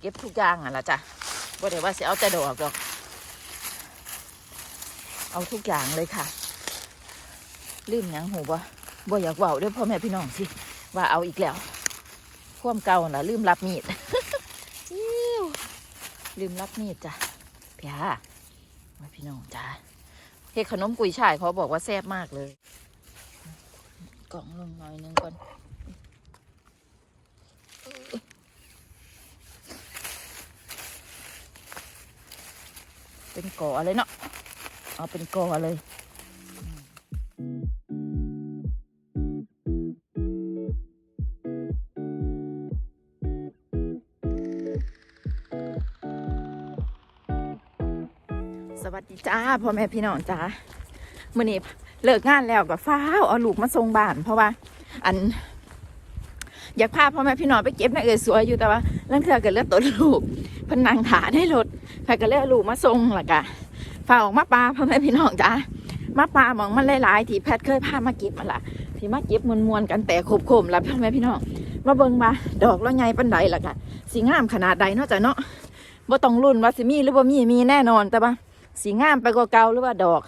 เก็บทุกอย่างอะละจ้ะบ่ได้ว่าสิเอาแต่ดอกดอก เอาทุกอย่างเลยค่ะ ลืมยังหูบ่บ่อยากเว้าด้วยพ่อแม่พี่น้องสิ ว่าเอาอีกแล้วความเก่าน่ะ ลืมรับมีดลืมรับมีดจ้ะพี่ฮะม่พี่น้องจ้าเฮ็ดขนมกุยช่ายเขาบอกว่าแซ่บมากเลย กล่องลงหน่อยหนึงก่อน เป็นก่อเลยเนาะเอาเป็นก่อเลยสวัสดีจ้าพ่อแม่พี่น้องจ้ามื่อนี้เลิกงานแล้วกับฟ้าวเอาลูกมาส่งบ้าน เพราะว่า อัน อยากพาพ่อแม่พี่น้องไปเก็บนะเออสวยอยู่แต่ว่าลังเธอเกิดเลือดตัวลูกพนนังถาได้รถ ใครก็เลยเอลูกมาส่งล่ะกะฝาออกมาปลาพ่อแม่พี่น้องจ้ามาปลาหมองมันหลายๆที่แพทย์เคยพามาเก็บมาละที่มาเก็บมวนๆกันแต่ขบๆแล้วพ่อแม่พี่น้องมาเบิ่งมาดอกแล้วใหญ่ปันใดล่ะกะสีงามขนาดใดเนาะจ้ะเนาะบ่ต้องรุ่นว่าสิมีหรือบ่มีมีแน่นอนแต่ว่าสีงามไปกว่าเก่าหรือว่าดอก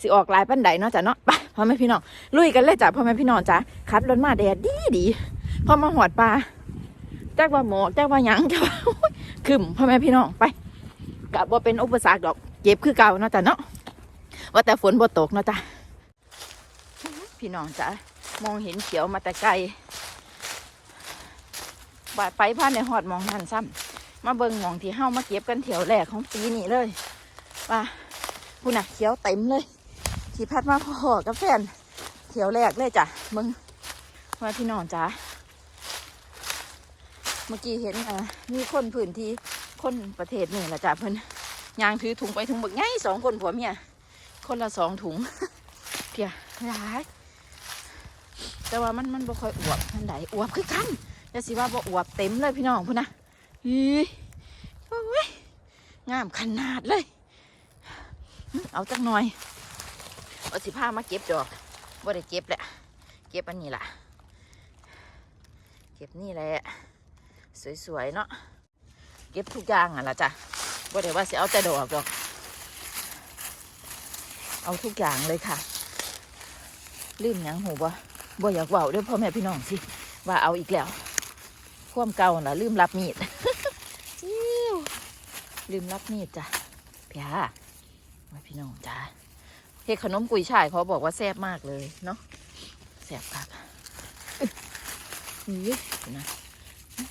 สีออกลายปันใดเนาะจ้ะเนาะไปพ่อแม่พี่น้องลุยกันเลยจ้ะพ่อแม่พี่น้องจ้ะขับรถมาแดดดีดีพอมาหอดปลาแจักว่าหมอกจักว่าหยังจักว่าขึ้นพ่อแม่พี่น้องไป กับว่าเป็นอุปสรรคดอกเก็บคือเก่าเนาะจ้ะเนาะว่าแต่ฝนบ่ตกเนาะจ้ะพี่น้องจ้ะมองเห็นเขียวมาแต่ไกลบาดไปผ่านในหอดมองนั่นซ้ำมาเบิ่งหมองที่เฮ้ามาเก็บกันเถียวแรกของปีนี้เลยว่าคุณน่ะเขียวเต็มเลยที่พัดมาพ่อกับแฟนเขียวแรกเลยจ้ะมึงว่าพี่น้องจ้าเมื่อกี้เห็นอะมีคนพื้นที่ คนประเทศนี่แหละจ้ะเพิ่นยางถือถุงไปถุงบักไงสองคนผัวเมียคนละสองถุงเพียร้ายแต่ว่ามันมันบ่ค่อยอวบมันไดอวบคือกันจะสิว่าบ่อวบเต็มเลยพี่น้องพุ่นนะฮีโอ้ยงามขนาดเลย เอาจักหน่อยเอาสิผ้ามาเก็บดอกบ่ได้เก็บแหละเก็บอันนี้ล่ะ เก็บนี่แหละ สวยๆเนาะ เก็บทุกอย่างอะล่ะจ้ะบ่ได้ว่าสิเอาแต่ดอกดอก เอาทุกอย่างเลยค่ะ ลืมหยังหูบ่บ่อยากเว้าเด้วยพ่อแม่พี่น้องสิว่าเอาอีกแล้วความเก่าน่ะ ลืมรับมีดอิ๊วลืมรับมีดจ้ะพี่ฮะมาพี่น้องจ้าเฮ็ดขนมกุยช่ายเขาบอกว่าแซ่บมากเลยเนาะแซ่บครับนี่นะ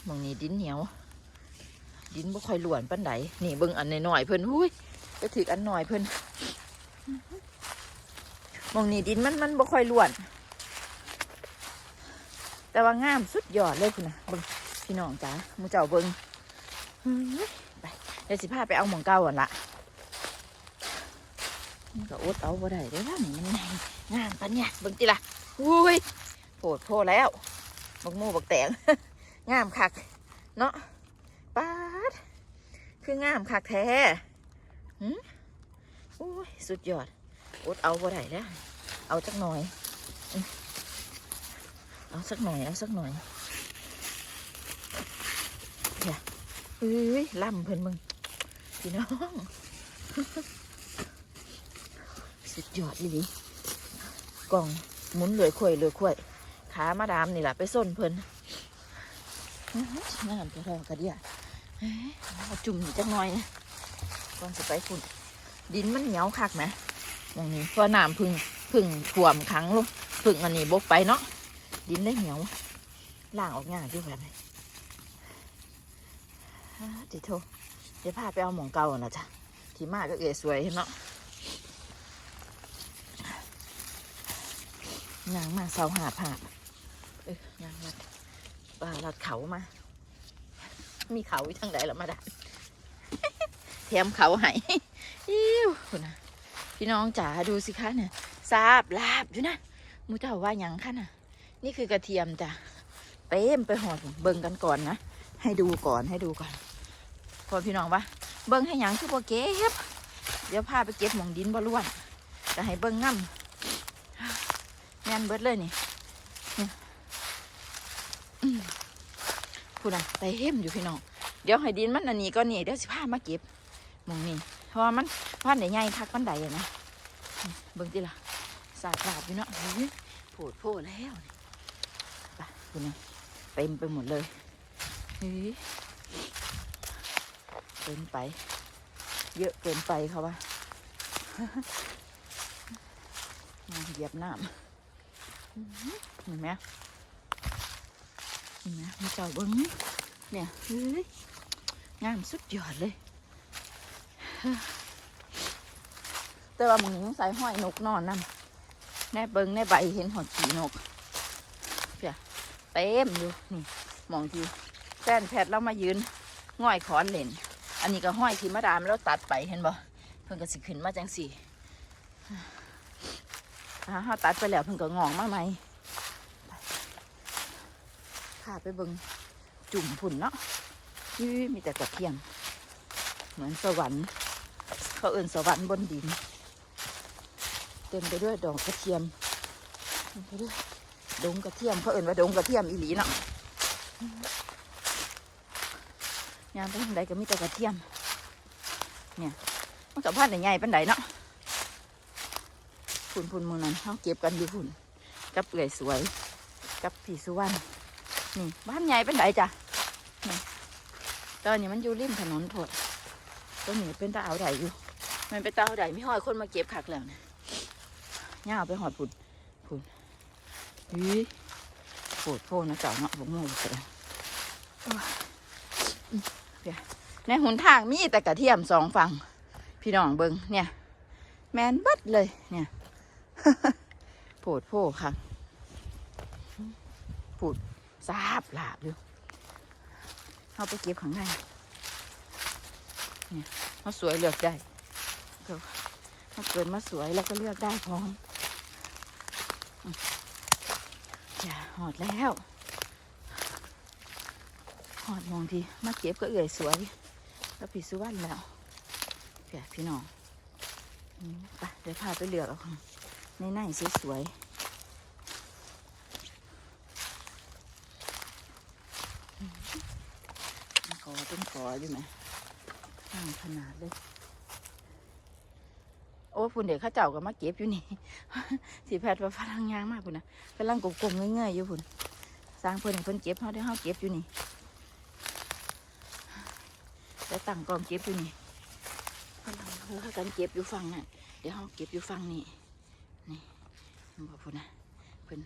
มองนี่ดินเหนียว ดินบ่ค่อยหลวนปันใดนี่เบิ่งอันหน่อยๆเพิ่นหุ้ยไปถืออันหน่อยเพิ่นมองนี่ดินมันมันบ่ค่อยหลวน แต่ว่างามสุดยอดเลยคุณนะเบิ่งพี่น้องจ้ามูเจ้าเบิ่งไปเดี๋ยวสิพาไปเอาหมองเก่าก่อนละมันก็อดเอาบ่ได้เด้อว่านี่มันไงงามปะเนี่ยเบิ่งติล่ะอุ้ยโผดโพแล้วบักหมูบักแตงงามคัก เนาะป๊า คืองามคักแท้หืมอุ้ยสุดยอดอดเอาบ่ได้แล้วเอาสักหน่อย เอาสักหน่อย เอาสักหน่อยเนี่ยเอ้ยล่ำเพิ่นมึง พี่น้อง สุดยอดเลยกล่องหมุนเลยข่วยเลยข่วย ขามาดามนี่แหละไปส้นเพิ่นอื้อหืองามจะรอกระเดีย เอาจุ่มอยจักหน่อยนะก่อนจะไปฝุ่นดินมันเหนียวคักไหมอย่างนี้เพราะน้ำพึ่งพึ่งท่วมขังลงพึ่งอันนี้บกไปเนาะดินได้เหนียวล่างออกง่ายด้วยแบบนี้อ่าดิโทเดี๋ยวพาไปเอาหมองเก่าน่ะจ้ะที่มากก็เอ๋สวยเนาะยางมาเสาหาผาเอ้ยยางลัดป่าลัดเขามา มีเขาอยู่ทางใดหรอมาดามแถมเขาให้อิ้วนะพี่น้องจ๋าดูสิคะเนี่ยซาบลาบอยู่นะมูเจ้าว่าหยังคะน่ะ นี่คือกระเทียมจ้ะเต็มไปหอดเบิ่งกันก่อนนะให้ดูก่อนให้ดูก่อนพอพี่น้องปะเบิ่งให้หยังคือบ่เก็บเดี๋ยวพาไปเก็บหมองดินบ่ล้วนจะให้เบิ่งง่ำแม่นเบิดเลยนี่ เนี่ยอืมพูดนะไตเห็มอยู่พี่น้อง เดี๋ยวให้ดินมันอันนี้ก็นี่เดี๋ยวสิพามาเก็บมองนี่เพราะว่ามันพันใหญ่ๆคักมันใดอะนะเบิ่งติล่ะสาดลาบอยู่เนาะเฮ้ยโผดโผแล้วไปคุณนะเต็มไปหมดเลยเฮ้ยเกินไป เยอะเกินไปเขาว่าเหยียบน้ำเห็นไหม เห็นไหมมีเจ้าเบิ้งเนี่ยเฮ้ยงามสุดยอดเลย แต่ว่ามึงใส่ห้อยนกนอนนั่นแน่เบิ้งแน่ใบเห็นหอดขีนกเพียเต็มอยู่นี่มองทีแฟนแพทย์เรามายืนง่อยขอนเล่น อันนี้ก็ห้อยที่มาดามแล้วตัดไปเห็นบ่เพิ่นก็สิขึ้นมาจังสี่อ่าเขาตัดไปแล้วเพิ่งก็งองมาไหมาไปเบิงจุ่มผุ่นเนาะยี่มีแต่กระเทียม เหมือนสวรรค์ เขาเอื่นสวรรค์บนดิน เต็มไปด้วยดอกกระเทียมเต็มไปด้วยดงกระเทียมเขาเอื่นว่าดงกระเทียมอีหลีเนาะยามไปทางใดก็มีแต่กระเทียม เนี่ยมันกับพันใหญ่ปันใดเนาะพุ่นพุ่นมือนั้นเขาเก็บกันอยู่พุ่นกับเอื่อยสวย กับผีสุวรรณ นี่บ้านใหญ่เป็นไดจ้ะนี่ตอนนี้มันอยู่ริมถนนโพดต้นนี้เป็นตาเอาใดอยู่ มันเป็นตาเอาใดไม่ห้อยคนมาเก็บขักแล้วนะย่าเอาไปหอดพุ่นพุ่นฮีโผดโพนะเจ้าเนาะบกโม่เลยในหุนทางมีแต่กระเทียมสองฝั่งพี่น้องเบิงเนี่ย แมนบัดเลยเนี่ย โผดโพค่ะผูด ซาบหลาบอยู่เอาไปเก็บข้างในเนี่ยมาสวยเลือกได้เขาเขาเกิดมาสวยแล้วก็เลือกได้พร้อมอย่าหอดแล้วหอดมองทีมาเก็บก็เอื่อยสวย แล้วผีสุวรรณแล้วเพี่พี่น้องไปเดี๋ยวพาไปเลือกเอาค่ะในในสวยๆอืม ขออยู่ไหมข้างขนาดเลย โอ้พุ่นเด็กข้าเจ้าก็มาเก็บอยู่นี่ สีแพทย์ว่าฝรั่งยางมากพุ่นนะกำลังกลมๆเงยๆอยู่พุ่นสร้างเพิ่นเพิ่นเก็บเขาได้เขาเก็บอยู่นี่แล้วตั้งกองเก็บอยู่นี่กำลังเขากันเก็บอยู่ฝั่งนั่นเดี๋ยวเราเก็บอยู่ฝั่งนี้นี่บอกพูดนะเพิ่น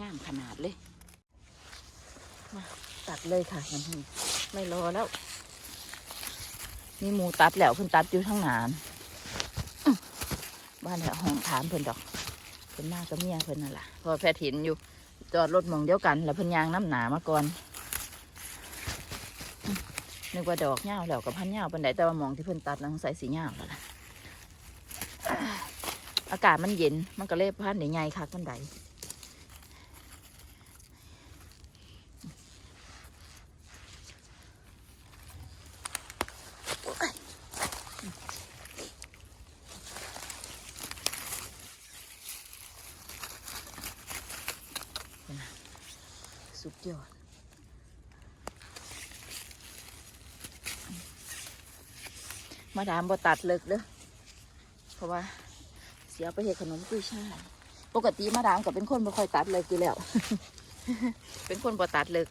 งามขนาดเลยมา ตัดเลยค่ะไม่รอแล้ว มีหมูตัดแล้วเพิ่นตัดอยู่ทั้งนาน บ้านแถวห้องถามเพิ่นดอกเพิ่นมากับเมียเพิ่นนั่นแหละพอแพทย์เห็นอยู่ จอดรถมองเดียวกัน แล้วเพิ่นยางน้ำหนามาก่อนนึกว่าดอกเงาแล้วกับพันเงาวปันไดแต่ว่ามองที่เพิ่นตัดนังใส่สีเงาแล้วล่ะอากาศมันเย็นมันก็เลยพันใหญ่ๆคักมันใดสุดยอด มาดามบ่ตัดเลิกเด้อเพราะว่า เสียไปเห็ดขนมกุ้ยช่ายปกติมาดามกับเป็นคนบ่ค่อยตัดเลยอยู่แล้ว เป็นคนบ่ตัดเลิก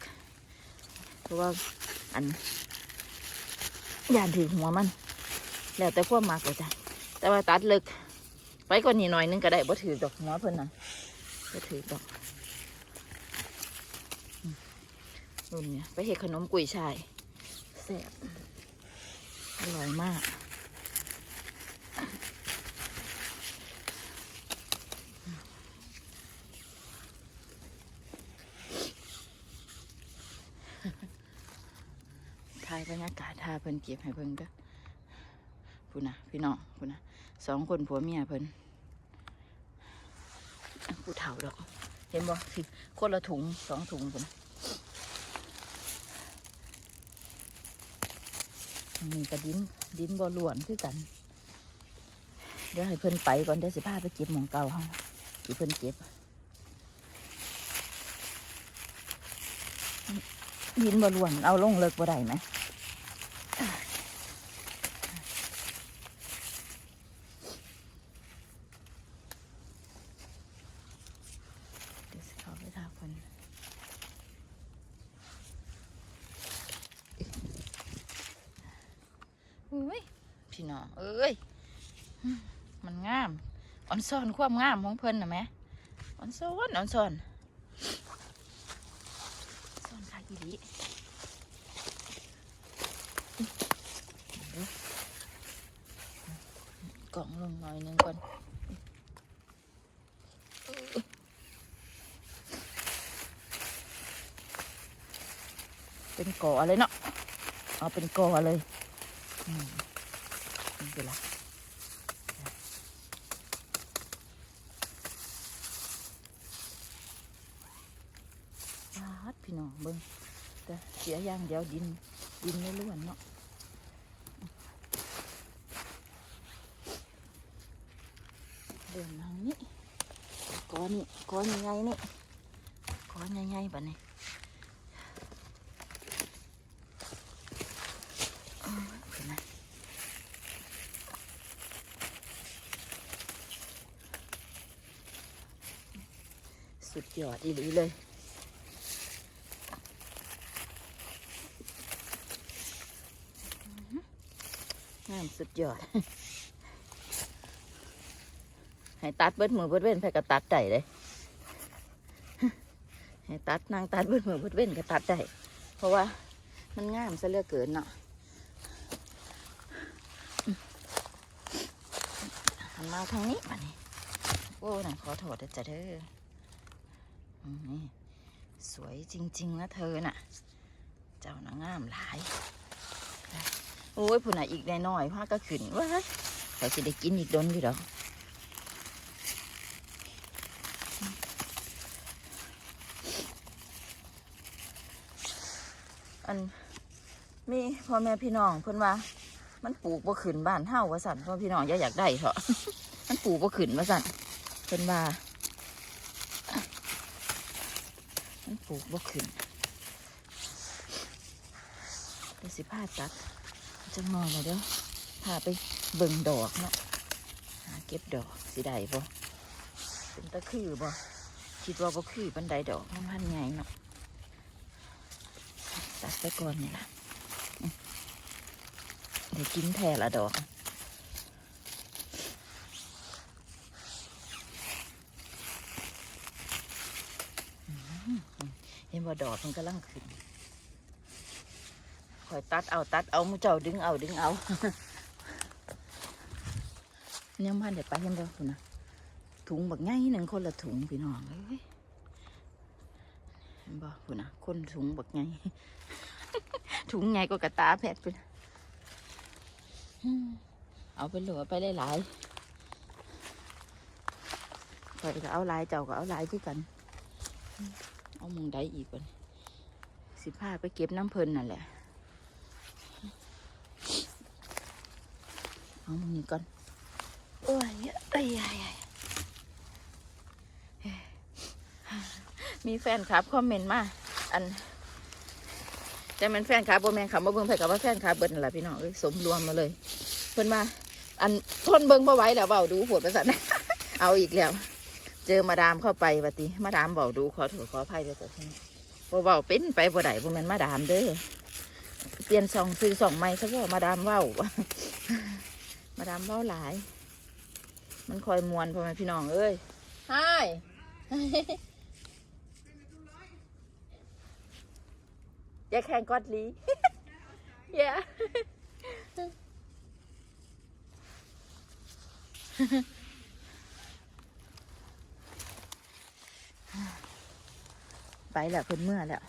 เพราะว่าอันยานถือหัวมัน แล้วแต่ความมากเลยจ้ะแต่ว่าตัดเลิกไปกว่านี้หน่อยนึงก็ได้บ่ถือดอกหัวเพิ่นน่ะบ่ถือดอกรุ่นเนี่ยไปเห็ดขนมกุ้ยช่ายแซ่บอร่อยมาก ถ่ายบรรยากาศทาเพิ่นเก็บให้เพิ่นก็พูนะพี่น้องพูนะสองคนผัวเมียเพิ่นผู้เฒ่าดอก เห็นบ่สิคนละถุงสองถุงพุ่นนี่ก็ดินดินบ่ล้วนคือกัน เดี๋ยวให้เพิ่นไปก่อนเดี๋ยวสิพาไปเก็บหมองเก่าเฮาที่เพิ่นเก็บดินบ่ล้วนเอาลงเลิกบ่ได้ไหมเดี๋ยวสิเขาไปทาคนอุ้ยพี่น้องเอ้ย มันงามอ่อน ซ่อนความงามของเพิ่นนะแหม่อ่อนซ่อนอ่อนซ่อนซ่อนคากิริกล่องลงหน่อยหนึงก่อนเป็นก่อเลยเนาะเอาเป็นก่อเลยอืมนี่เป็นไร ปาดพี่น้อง เบิ่งแต่เสียอย่างเดียวดินดินไม่ล้วนเนาะเดินทางนี้ก้อนนี่ก้อนใหญ่นี่ก้อนใหญ่ๆแบบนี้เอาเห็นไหมสุดยอดอีหลีเลย งาม สุดยอด ให้ตัดเบิดมือเบิดเว้นไปก็ตัดได้เลยให้ตัดนางตัดเบิดมือเบิดเว้นก็ตัดได้เพราะว่ามันงามซะเหลือเกินเนาะหันมาทางนี้มานี่โอ้น่ะขอโทษนะจ๊ะเด้อนี่สวยจริง ๆ นะเธอน่ะ เจ้าน่ะงามหลาย โอ้ยผู้น่ะอีกแน่น้อยผ้าก็ขึ้นว้าเขาสิได้กินอีกโดนอยู่ดอกอันมีพ่อแม่พี่น้องเพิ่นว่า มันปลูกบ่ขึ้นบ้านเฮาว่าสั่นพ่อพี่น้องอย่าอยากได้เถอะมันปลูกบ่ขึ้นว่าสั่นเพิ่นว่า มันปลูกบ่ขึ้นเดี๋ยวสิพาตัด จังหน่อยนะเด้อพาไปเบิ่งดอกเนาะหาเก็บดอกสิได้บ่เป็นตะคือบ่คิดว่าบ่คือบันไดดอกมันพันใหญ่เนาะตัดไปก่อนนี่ล่ะเดี๋ยวกินแทละดอกเห็นว่าดอกมันกำลังขึ้น คอยตัดเอาตัดเอามูเจ้าดึงเอาดึงเอายังพันเด็ดไปเห็นบ่คุณนะถุงแบักไงหนึ่งคนละถุงพี่น้องเอ้ยเห็นบ่คุณนะคนถุงแบักไงถุงไงก็กระตาแผดไปเอาไปหลือไปได้หลายคอยก็เอาลายเจ้าก็เอาลายคือกัน เอามึงได้อีกวันสิพาไปเก็บน้ำเพลินนั่นแหละ เอามึงนี่ก่อนโอ้ยเอ้ยอ้ยยมีแฟนคลับคอมเมนต์มาอันแต่มันแฟนคลับโบแมนคำว่าเบิ่งไผกับว่าแฟนคลับเบิดนั่นแหละพี่น้องสมรวมมาเลย เพิ่นมาอันทนเบิ่งบ่ไหวแล้วเบาดูปวดประสาทเอาอีกแล้ว เจอมาดามเข้าไปบัดนี้มาดามเบาดูขอโทษขออภัยด้วยแต่ทีนี้บ่เบาเป็นไปบ่ได้บ่แม่นมาดามเด้อเปลี่ยนสองซื้อสองไม้ซะว่ามาดามเว้า ดามเว้าหลาย มันคอยมวนพ่อแม่พี่น้องเอ้ยไฮอย่าแข่งกอดลีอย่าไปแล้วเพิ่นเมื่อแล้ว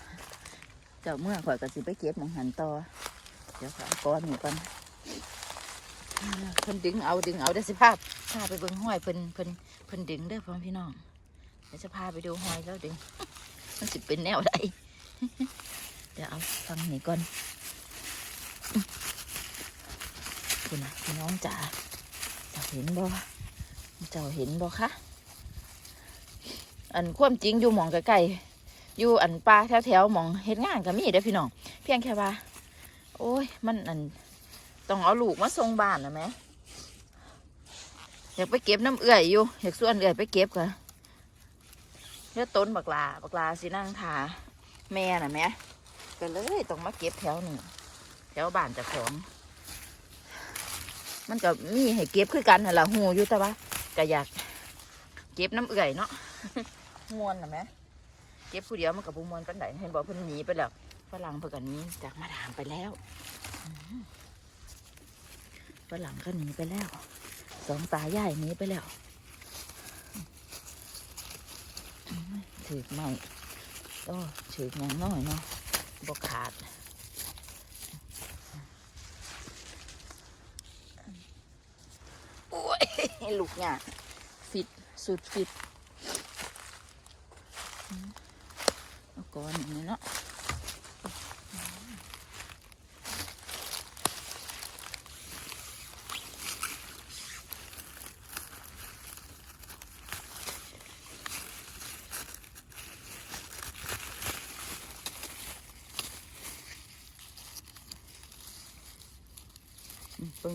เจ้าเมื่อข่อยก็สิไปเก็บหมองหันต่อ เดี๋ยวขอเอาก้อนนี่ก่อนอ่า เพิ่นดึงเอาดึงเอาเดี๋ยวสิพาพพาไปเบิ่งห้อยเพิ่นเพิ่นเพิ่นดึงเด้อพ่อพี่น้องเดี๋ยวจะพาไปดูห้อยแล้วดึง มันสิเป็นแนวใดเดี๋ยวเอาฟังนี่ก่อนคุณนะพี่น้องจ๋าเจ้าเห็นบ่เจ้าเห็นบ่คะอันความจริงอยู่หมองใกล้ๆอยู่อันป่าแถวๆหมองเฮ็ดงานก็มีเด้อพี่น้องเพียงแค่ว่า โอ้ยมันอัน ต้องเอาลูกมาส่งบ้านนะแม่อยากไปเก็บน้ำเอื่อยอยู่อยากส่วนเอื่อยไปเก็บก็เลือต้นบักลาบักลาสินั่งทาแม่น่ะแม่ก็เลยต้องมาเก็บแถวหนี้แถวบ้านจ้าของ มันก็มีให้เก็บคือกันนั่นแหละหูอยู่แต่ว่าก็อยาก เก็บน้ำเอื่อยเนาะมวนน่ะแม่เก็บผู้เดียวมันกับบุมวนปันไดเห็นบอกเพิ่นหนีไปแล้วฝรั่งเพิ่นกันนี้จากมาดามไปแล้ว ฝรั่งก็หนีไปแล้ว สองตายายหนีไปแล้วอืมถือไม่โอ้ถืออย่างน้อยเนาะบกขาดโอ้ยลูกเนี่ยฟิตสุดฟิตอืมเอาก่อนอย่างนี้เนาะ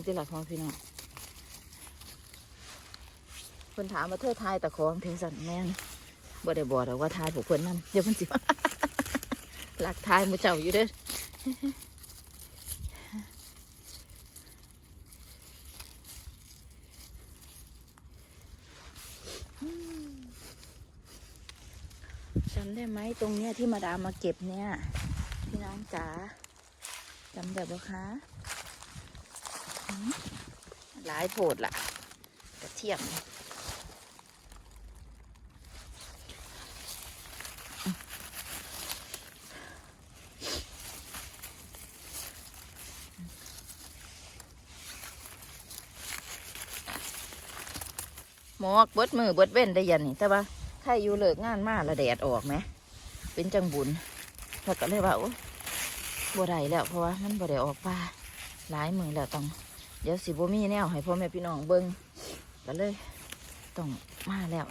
ที่หลักของพี่น้องเพิ่นถามว่าเธอทายตะของเพลงสันแม่นบ่ได้บอกหรอกว่าทายพวกเพิ่นนั่นเดี๋ยวเพิ่นสิหลักทายหมูเจ้าอยู่เด้อจำได้ไหมตรงเนี้ยที่มาดามมาเก็บเนี่ย พี่น้องจ๋าจำได้บ่คะ หลายโพดละกระเทียมหมอกบดมือบดเว้นได้ยันนี่แต่ว่าใครอยู่เลิกงานมาละแดดออกไหม เป็นจังบุญแล้วก็เลยว่าโอ้บัได้แล้วเพราะว่ามันบ่ได้ออกป่าหลายมือแล้วต้อง เดี๋ยวสิบ่มีแนวให้พ่อแม่พี่น้องเบิ่งก็เลยต้องมาแล้ว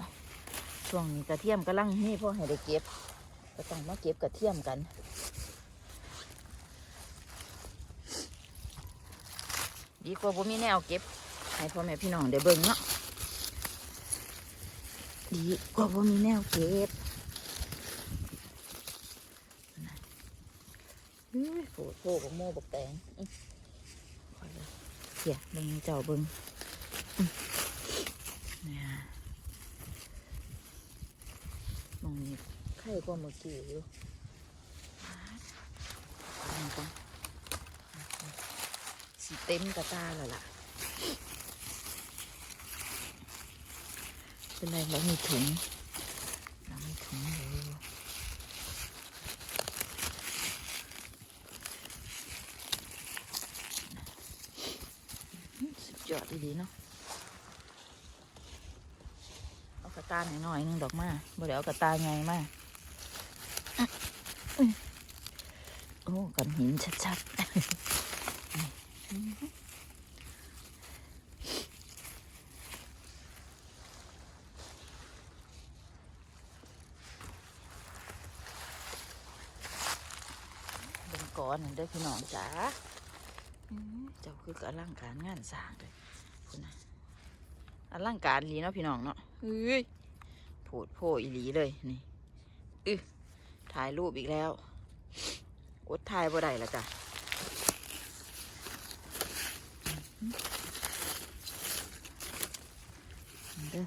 ช่วงนี้กระเทียมกำลังนี่พ่อให้ได้เก็บ ก็ต้องมาเก็บกระเทียมกันดีกว่าบ่มีแนวเก็บให้พ่อแม่พี่น้องได้เบิ่งเนาะดีกว่าบ่มีแนวเก็บเฮ้โผล่โผล่กับโม่บักแตง สียเบิ่งเจ้าเบิงเนี่ยมองนี้ไข่กว่าเมื่อกี้อยู่สีเต็มกระตาแล้วล่ะ เป็นไรเรามีถุงเรามีถุงอยู่สุดย อดดีๆเนาะเอากระตาหน่อยๆหนึงดอกมาบ่เดี๋ยวเอากระตาใหญ่มาโอ้กันหินชัดๆเป็นก้อนเด้อพี่น้องจ๋าเจ้าคือกำลังการงานสร้างเลย อลังการอีหลีเนาะพี่น้องเนาะเฮ้ยโผดโผอีหลีเลยนี่อึถ่ายรูปอีกแล้วอดถ่ายบ่ได้ละจ้ะเด้อ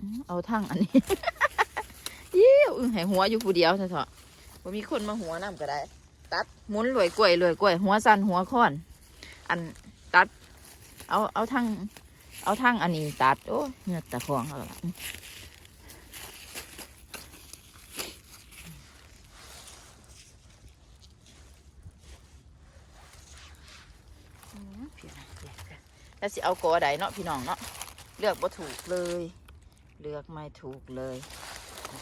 อืมเอาทั้งอันนี้ยิ้วอึ้งให้หัวอยู่ผู้เดียวเถอะเถอะบ่มีคนมาหัวน้ำก็ได้ ตัดหมุนรวยกล้วยรวยกล้วย หัวสันหัวค้อน อันตัด เอาเอาทั้งเอาทั้งอันนี้ตัดโอ้เงือกตะคองเอาละแล้วสิเอากอใดเนาะพี่น้องเนาะเลือกบ่ถูกเลย เลือกไม่ถูกเลย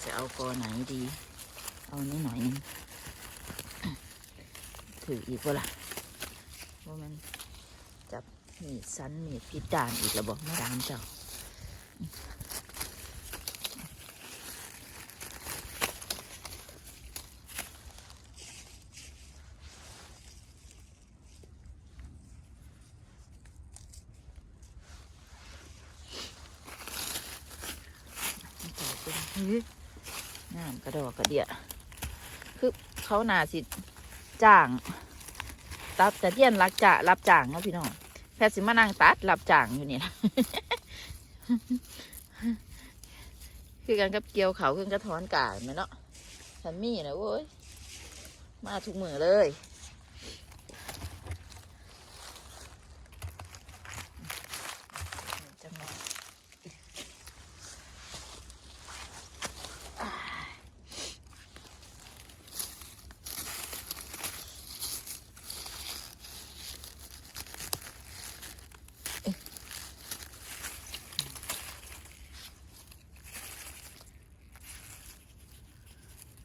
จะเอากอไหนดี เอานี้หน่อยนึง ถืออีกวะล่ะว่ามันจับมีดสันมีพิจารอีกระบอกไม่ดามเจ้าน้ำกระดอกกระเดียคือเขาหนาสิ จ้างตัดแต่เทียนรักจะรับจ้างเนาะพี่น้องแพทย์สิมานั่งตัดรับจ้างอยู่นี่นะคือกันกับเกี่ยวเขาขึ้นกระถอนกาไหมเนาะฉันมีนะโว้ย มาทุกมือเลยจังหวะ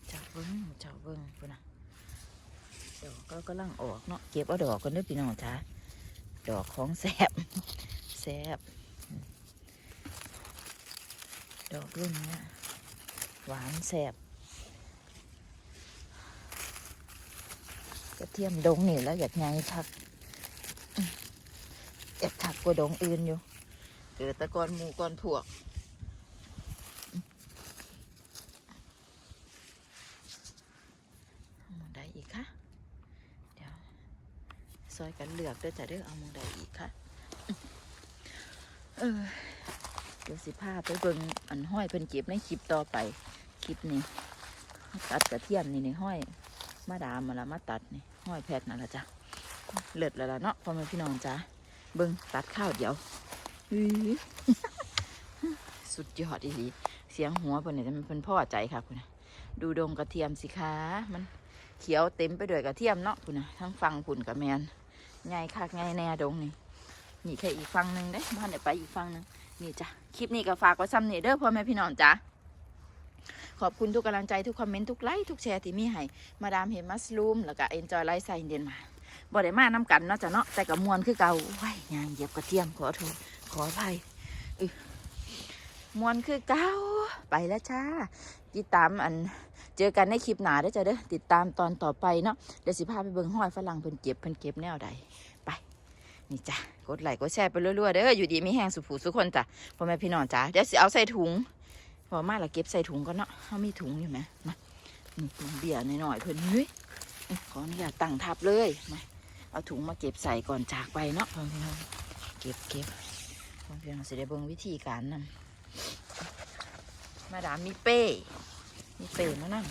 เจ้าเบิ้งเจ้าเบิ้งพุ่นนะ ดอกก็กำลังออก เก็บเอาดอกกันด้วยพี่น้องจ้าดอกของแสบแสบดอกรุ่นนี้หวานแสบกระเทียมดงนี่แล้วอยากไงทักอื้ออยากทักกว่าดงอื่นอยู่เกิดตะกอนหมูกอนพวกอื้อเอาหมดได้อีกค่ะ เดี๋ยวซอย กันเหลือกเด้วยจะเด้อเอามองใดอีกค่ะ เออเดี๋ยวสิพาไปเบิ่งอันห้อยเพิ่นเก็บในคลิปต่อไป คลิปนี้ตัดกระเทียมนี่ในห้อยมาดามมาละมาตัดนี่ห้อยแพทนั่นละจ้ะเลิศแล้วล่ะเนาะพ่อแม่พี่น้องจ้ะเบิ่งตัดข้าวเดี๋ยวสุดยอดอีหลีเสียงหัวเพิ่นเนี่ยมันเพิ่นพ่อใจค่ะคุณนะดูดงกระเทียมสิคะมันเขียวเต็มไปด้วยกระเทียมเนาะคุณนะทั้งฟังคุณกับแมน ไงคักไงแน่ดงนี่นี่แค่อีกฟังหนึ่งเด้บ้านเดี๋ยวไปอีกฟังหนึ่งนี่จ้ะคลิปนี้ก็ฝากไว้ซ้ำนี่เด้อพ่อแม่พี่น้องจ้ะขอบคุณทุกกำลังใจทุกคอมเมนต์ทุกไลค์ทุกแชร์ที่มีให้มาดามเฮมัสลูมแล้วก็เอ็นจอยไลฟ์ไซน์เดนมาบ่ได้มาน้ำกันเนาะจ้ะเนาะแต่กับมวนคือเก่าว้ายยางเหยียบกระเทียมขอโทษขออภัยมวนคือเก่าไปแล้วจ้าติดตามอันเจอกันในคลิปหนาได้อจ้ะเด้อติดตามตอนต่อไปเนาะเดี๋ยวสิพาไปเบิ่งห้อยฝรั่งเพิ่นเก็บเพิ่นเก็บแนวใด นี่จ้ะกดไลค์กดแชร์ไปรัวๆเด้ออยู่ดีมีแห้งสุผูสุคนจ้ะพ่อแม่พี่น้องจ้ะเดี๋ยวสิเอาใส่ถุงพอมาละเก็บใส่ถุงก็เนาะเฮามีถุงอยู่ไหมมานี่ถุงเบียร์หน่อยๆเพิ่อนเฮ้ยขออนุญาตตั้งทับเลยมาเอาถุงมาเก็บใส่ก่อนจากไปเนาะพ่อแม่พี่น้องเก็บเก็บพ่อแม่พี่น้องสิได้เบิ่งวิธีการนำมาดามมีเป้มีเป๋มานั่ง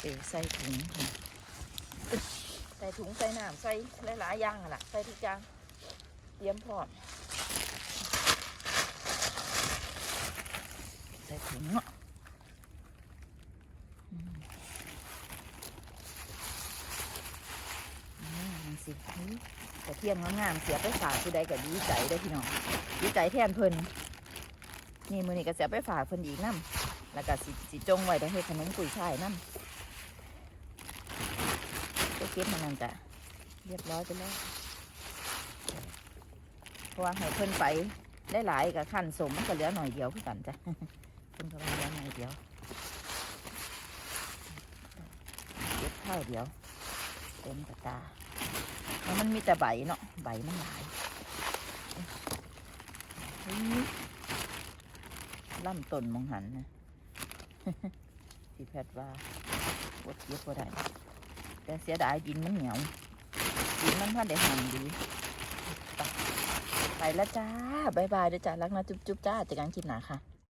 เป๋ใส่ถุงค่ะ ส่ถุงใส่น้ำใส่หลายๆอย่างอะล่ะใส่ทุกอย่างเตรียมพร้อมใส่ถุงเนาะอืมอ่ามันสิเฮ้ยกระเทียมงามๆเสียไปฝากผู้ใดก็ดีใจได้พี่น้องดีใจแทนเพิ่นนี่มือนี้ก็เสียไปฝากเพิ่นอีกน้ำแล้วก็สิจงไว้ได้ให้ขนมกุยช่ายนั่นก็ เก็บมันนั่นจ้ะเรียบร้อยไปแล้วเพราะว่าให้เพิ่นไปได้หลายกับขั้นสมมันก็เหลือหน่อยเดียวคือกันจ้ะเพิ่นก็ว่าเหลือหน่อยเดียวเก็บข้าเดียวเต็มกระตาแล้วมันมีแต่ใบเนาะใบมันหลายล่ำต้นมองหันนะพี่แพทย์ว่าบดเก็บบ่ได้ แต่เสียดายดินมันเหนียวดินมันพันได้หันดี ไปแล้วจ้าบายบายเด้อจ้ารักนะจุ๊บจุ๊บจ้าเจอกันคลิปหนาค่ะ